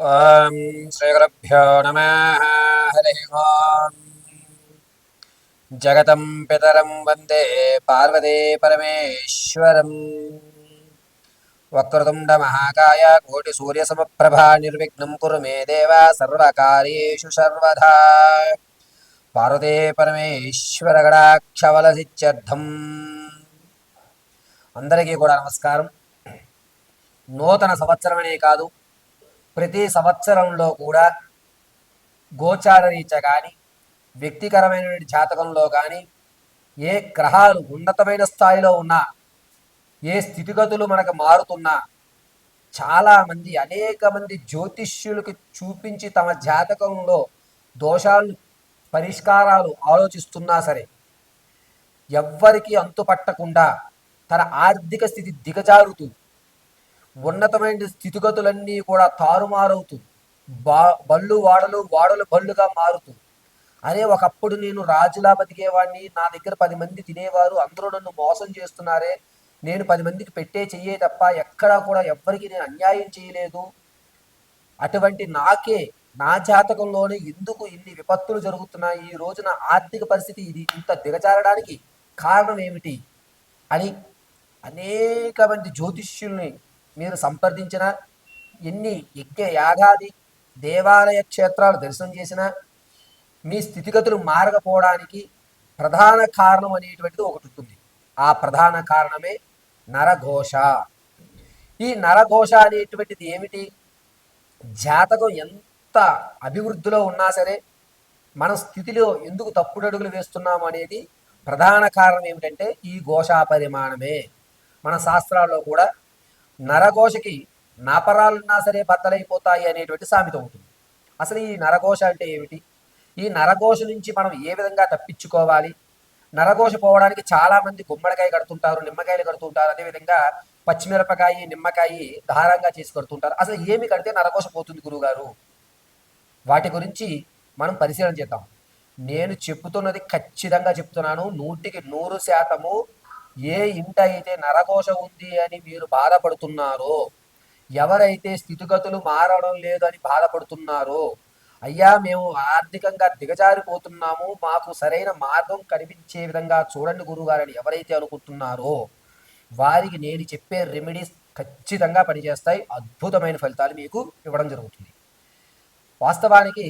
ॐ श्रीगुरुभ्यो नमः हरिः ओम् जगतं पितरं वन्दे पार्वती परमेश्वरम् वक्रतुण्डमहाकाय कोटिसूर्यसमप्रभा निर्विघ्नं कुरु मे देव सर्वकार्येषु सर्वदा పార్వతే పరమేశ్వరగడాక్షవలసిత్యర్థం అందరికీ కూడా నమస్కారం నూతన సంవత్సరమనే కాదు ప్రతి సంవత్సరంలో కూడా గోచార రీత్యా కానీ వ్యక్తికరమైన జాతకంలో కానీ ఏ గ్రహాలు ఉన్నతమైన స్థాయిలో ఉన్నా ఏ స్థితిగతులు మనకు మారుతున్నా చాలామంది అనేక మంది జ్యోతిష్యులకు చూపించి తమ జాతకంలో దోషాలను పరిష్కారాలు ఆలోచిస్తున్నా సరే ఎవ్వరికి అంతుపట్టకుండా తన ఆర్థిక స్థితి దిగజారుతూ ఉన్నతమైన స్థితిగతులన్నీ కూడా తారుమారవుతూ బా బళ్ళు వాడలు వాడలు బళ్ళుగా మారుతూ అరే ఒకప్పుడు నేను రాజులా బతికేవాడిని నా దగ్గర పది మంది తినేవారు అందరూ నన్ను మోసం చేస్తున్నారే నేను పది మందికి పెట్టే చెయ్యే తప్ప ఎక్కడా కూడా ఎవ్వరికి నేను అన్యాయం చేయలేదు. అటువంటి నాకే నా జాతకంలోనే ఎందుకు ఇన్ని విపత్తులు జరుగుతున్నాయి? ఈ రోజున ఆర్థిక పరిస్థితి ఇది ఇంత దిగజారడానికి కారణం ఏమిటి? అని అనేక మంది జ్యోతిష్యుల్ని మీరు సంప్రదించిన ఎన్ని యజ్ఞ యాగాది దేవాలయ క్షేత్రాలు దర్శనం చేసినా మీ స్థితిగతులు మారకపోవడానికి ప్రధాన కారణం అనేటువంటిది ఒకటి ఉంటుంది. ఆ ప్రధాన కారణమే నరఘోష. ఈ నరఘోష అనేటువంటిది ఏమిటి? జాతకం ఎంత అభివృద్ధిలో ఉన్నా సరే మన స్థితిలో ఎందుకు తప్పుడు అడుగులు వేస్తున్నాము అనేది ప్రధాన కారణం ఏమిటంటే ఈ ఘోషా పరిమాణమే మన శాస్త్రాల్లో కూడా నరఘోషకి నాపరాలున్నా సరే బద్దలైపోతాయి అనేటువంటి సామెత ఉంటుంది. అసలు ఈ నరఘోష అంటే ఏమిటి? ఈ నరఘోష నుంచి మనం ఏ విధంగా తప్పించుకోవాలి? నరఘోష పోవడానికి చాలా మంది గుమ్మడికాయ కడుతుంటారు నిమ్మకాయలు కడుతుంటారు అదేవిధంగా పచ్చిమిరపకాయ నిమ్మకాయ దారంగా చేసి కడుతుంటారు. అసలు ఏమి కడితే నరఘోష పోతుంది గురువుగారు వాటి గురించి మనం పరిశీలన చేద్దాం. నేను చెప్తున్నది ఖచ్చితంగా చెప్తున్నాను నూటికి నూరు శాతము ఏ ఇంట అయితే నరఘోష ఉంది అని మీరు బాధపడుతున్నారో ఎవరైతే స్థితిగతులు మారడం లేదు అని బాధపడుతున్నారో అయ్యా మేము ఆర్థికంగా దిగజారిపోతున్నాము మాకు సరైన మార్గం కనిపించే విధంగా చూడండి గురుగారని ఎవరైతే అనుకుంటున్నారో వారికి నేను చెప్పే రెమెడీస్ ఖచ్చితంగా పనిచేస్తాయి అద్భుతమైన ఫలితాలు మీకు ఇవ్వడం జరుగుతుంది. వాస్తవానికి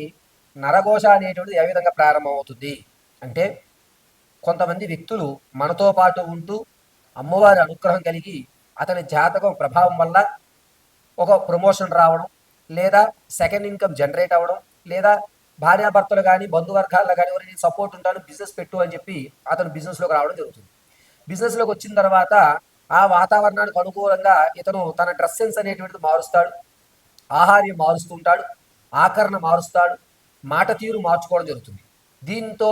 నరఘోష అనేటువంటిది ఏ విధంగా ప్రారంభమవుతుంది? అంటే కొంతమంది వ్యక్తులు మనతో పాటు ఉంటూ అమ్మవారి అనుగ్రహం కలిగి అతని జాతకం ప్రభావం వల్ల ఒక ప్రమోషన్ రావడం లేదా సెకండ్ ఇన్కమ్ జనరేట్ అవ్వడం లేదా భార్యాభర్తలు కానీ బంధువర్గాల్లో కానీ ఎవరైనా సపోర్ట్ ఉంటాను బిజినెస్ పెట్టు అని చెప్పి అతను బిజినెస్లోకి రావడం జరుగుతుంది. బిజినెస్లోకి వచ్చిన తర్వాత ఆ వాతావరణానికి అనుకూలంగా ఇతను తన డ్రెస్ సెన్స్ అనేటువంటిది మారుస్తాడు. ఆహార్యం మారుస్తుంటాడు ఆకరణ మారుస్తాడు. మాట తీరు మార్చుకోవడం జరుగుతుంది. దీంతో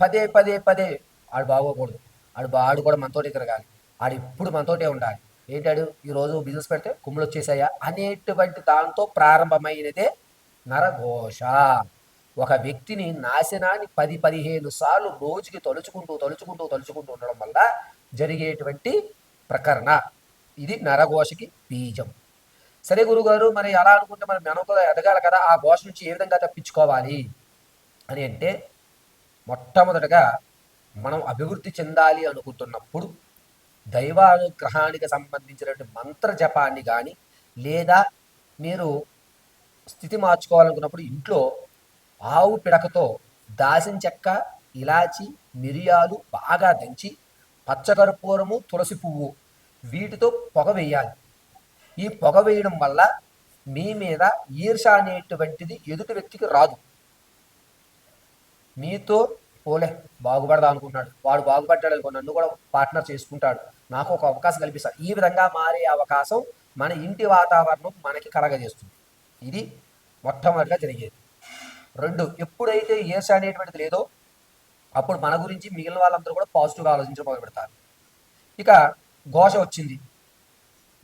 పదే పదే పదే ఆడు బాగోకూడదు. ఆడు బాడు కూడా మనతోటి తిరగాలి. ఆడు ఇప్పుడు మనతోటే ఉండాలి. ఏంటాడు? ఈరోజు బిజినెస్ పెడితే కుమ్ములు వచ్చేసాయా? అనేటువంటి దాంతో ప్రారంభమైనదే నరఘోష. ఒక వ్యక్తిని నాశనాన్ని పది పదిహేను సార్లు రోజుకి తలుచుకుంటూ తలుచుకుంటూ తలుచుకుంటూ ఉండడం వల్ల జరిగేటువంటి ప్రకరణ. ఇది నరఘోషకి బీజం. సరే గురుగారు మరి అలా అనుకుంటే మనం కూడా ఎదగాలి కదా? ఆ ఘోష నుంచి ఏ విధంగా తప్పించుకోవాలి? అని అంటే మొట్టమొదటగా మనం అభివృద్ధి చెందాలి అనుకుంటున్నప్పుడు దైవానుగ్రహానికి సంబంధించినటువంటి మంత్ర జపాన్ని కానీ లేదా మీరు స్థితి మార్చుకోవాలనుకున్నప్పుడు ఇంట్లో ఆవు పిడకతో దాసిన చెక్క ఇలాచి మిరియాలు బాగా దంచి పచ్చకర్పూరము తులసి పువ్వు వీటితో పొగ వేయాలి. ఈ పొగ వేయడం వల్ల మీ మీద ఈర్ష అనేటువంటిది ఎదుటి వ్యక్తికి రాదు. మీతో పోలే బాగుపడదా అనుకుంటున్నాడు. వాడు బాగుపడ్డాడు అనుకో నన్ను కూడా పార్ట్నర్ చేసుకుంటాడు. నాకు ఒక అవకాశం కల్పిస్తాడు ఈ విధంగా మారే అవకాశం మన ఇంటి వాతావరణం మనకి కలగజేస్తుంది. ఇది మొట్టమొదటిగా జరిగేది. రెండు ఎప్పుడైతే ఈర్ష అనేటువంటిది లేదో అప్పుడు మన గురించి మిగిలిన వాళ్ళందరూ కూడా పాజిటివ్గా ఆలోచించడం మొదలు పెడతారు. ఇక ఘోష వచ్చింది.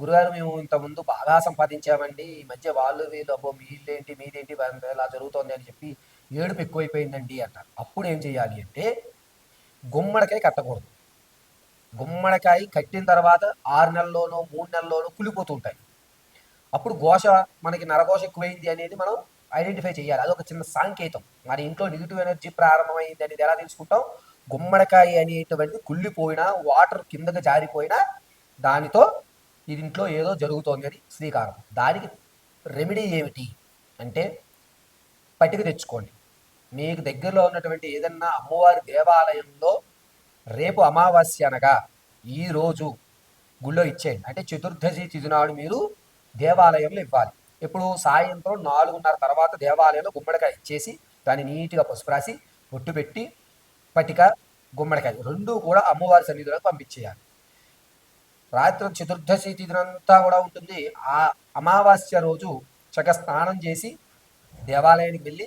గురుగారు మేము ఇంతకుముందు బాగా సంపాదించామండి. ఈ మధ్య వాళ్ళు వీళ్ళు అబ్బో మీళ్ళేంటి మీదేంటి ఇలా జరుగుతోంది అని చెప్పి ఏడుపు ఎక్కువైపోయిందండి అంటారు అప్పుడు ఏం చేయాలి అంటే గుమ్మడికాయ కట్టకూడదు. గుమ్మడికాయ కట్టిన తర్వాత ఆరు నెలల్లోనో మూడు నెలల్లోనో కులిపోతుంటాయి అప్పుడు ఘోష మనకి నరఘోష ఎక్కువైంది అనేది మనం ఐడెంటిఫై చేయాలి. అదొక చిన్న సాంకేతం. మన ఇంట్లో నెగిటివ్ ఎనర్జీ ప్రారంభమైంది అనేది ఎలా తెలుసుకుంటాం? గుమ్మడికాయ అనేటువంటి కుళ్ళిపోయినా వాటర్ కిందకి జారిపోయినా దానితో ఇది ఇంట్లో ఏదో జరుగుతోంది అని శ్రీకారం. దానికి రెమెడీ ఏమిటి? అంటే పట్టిక తెచ్చుకోండి. మీకు దగ్గరలో ఉన్నటువంటి ఏదన్నా అమ్మవారి దేవాలయంలో రేపు అమావాస్య అనగా ఈరోజు గుళ్ళో ఇచ్చేయండి. అంటే చతుర్దశి తిథినాడు మీరు దేవాలయంలో ఇవ్వాలి. ఇప్పుడు సాయంత్రం నాలుగున్నర తర్వాత దేవాలయంలో గుమ్మడికాయ ఇచ్చేసి దాన్ని నీట్గా పసుపు రాసి ఒట్టు పెట్టి పటిక గుమ్మడికాయ రెండు కూడా అమ్మవారి సన్నిధిలోకి పంపించేయాలి. రాత్రి చతుర్దశి తిథినంతా కూడా ఉంటుంది. ఆ అమావాస్య రోజు చక్క స్నానం చేసి దేవాలయానికి వెళ్ళి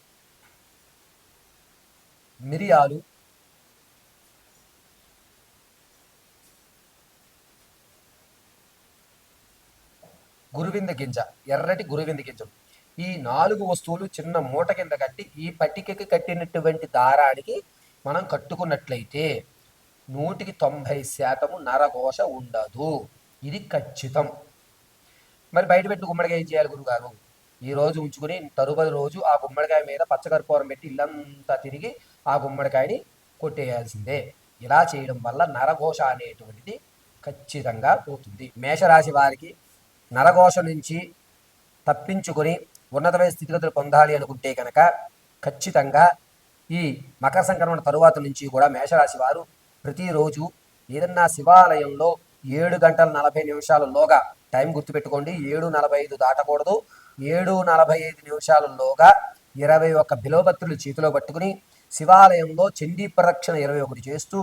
మిరియాలు. గురువింద గింజ ఎర్రటి గురువింద గింజలు ఈ నాలుగు వస్తువులు చిన్న మూట కింద కట్టి ఈ పట్టికకి కట్టినటువంటి దారానికి మనం కట్టుకున్నట్లయితే నూటికి తొంభై శాతము నరఘోష ఉండదు. ఇది ఖచ్చితం. మరి బయట పెట్టి గుమ్మడికాయ చేయాలి గురుగారు? ఈ రోజు ఉంచుకుని తరువాత రోజు ఆ గుమ్మడికాయ మీద పచ్చకర్పూరం పెట్టి ఇల్లంతా తిరిగి ఆ గుమ్మడికాయని కొట్టేయాల్సిందే. ఇలా చేయడం వల్ల నరఘోష అనేటువంటిది ఖచ్చితంగా పోతుంది. మేషరాశి వారికి నరఘోష నుంచి తప్పించుకొని ఉన్నతమైన స్థితిగతులు పొందాలి అనుకుంటే కనుక ఖచ్చితంగా ఈ మకర సంక్రమణ తరువాత నుంచి కూడా మేషరాశి వారు ప్రతిరోజు ఏదన్నా శివాలయంలో ఏడు గంటల నలభై నిమిషాలలోగా టైం గుర్తుపెట్టుకోండి. ఏడు నలభై ఐదు దాటకూడదు. ఏడు నలభై ఐదు నిమిషాలలోగా ఇరవై ఒక్క బిలోభత్రులు చేతిలో పట్టుకుని శివాలయంలో చండీ ప్రరక్షణ ఇరవై ఒకటి చేస్తూ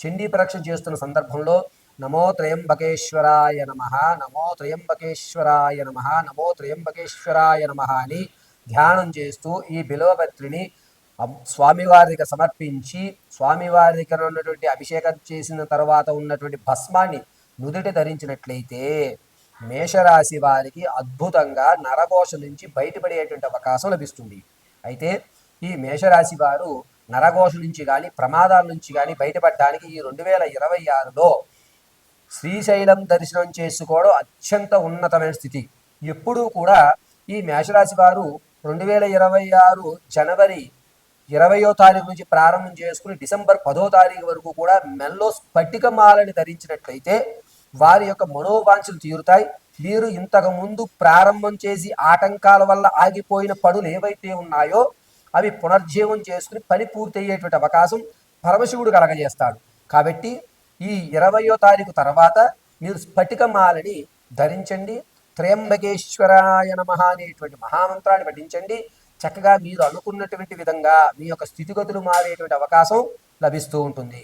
చండీ ప్రరక్షణ చేస్తున్న సందర్భంలో నమో త్రయంబకేశ్వరాయ నమ నమో త్రయంబకేశ్వరాయ నమ నమో త్రయంబకేశ్వరాయ నమ అని ధ్యానం చేస్తూ ఈ బిలవపత్రిని స్వామివారికి సమర్పించి స్వామివారి దగ్గర ఉన్నటువంటి అభిషేకం చేసిన తర్వాత ఉన్నటువంటి భస్మాన్ని నుదుటి ధరించినట్లయితే మేషరాశి వారికి అద్భుతంగా నరఘోష నుంచి బయటపడేటువంటి అవకాశం లభిస్తుంది. అయితే ఈ మేషరాశి వారు నరఘోష నుంచి కానీ ప్రమాదాల నుంచి కానీ బయటపడడానికి ఈ రెండు వేల ఇరవై ఆరులో శ్రీశైలం దర్శనం చేసుకోవడం అత్యంత ఉన్నతమైన స్థితి. ఎప్పుడూ కూడా ఈ మేషరాశి వారు రెండు వేల ఇరవై ఆరు జనవరి ఇరవయో తారీఖు నుంచి ప్రారంభం చేసుకుని డిసెంబర్ పదో తారీఖు వరకు కూడా మెల్లో స్ఫటికమాలని ధరించినట్లయితే వారి యొక్క మనోవాంఛలు తీరుతాయి. వీరు ఇంతకు ముందు ప్రారంభం చేసి ఆటంకాల వల్ల ఆగిపోయిన పనులు ఏవైతే ఉన్నాయో అవి పునర్జీవం చేసుకుని పని పూర్తయ్యేటువంటి అవకాశం పరమశివుడు కలగజేస్తాడు. కాబట్టి ఈ ఇరవయో తారీఖు తర్వాత మీరు స్ఫటికమాలని ధరించండి. త్రయంబకేశ్వరాయ నమ అనేటువంటి మహామంత్రాన్ని పఠించండి. చక్కగా మీరు అనుకున్నటువంటి విధంగా మీ యొక్క స్థితిగతులు మారేటువంటి అవకాశం లభిస్తూ ఉంటుంది.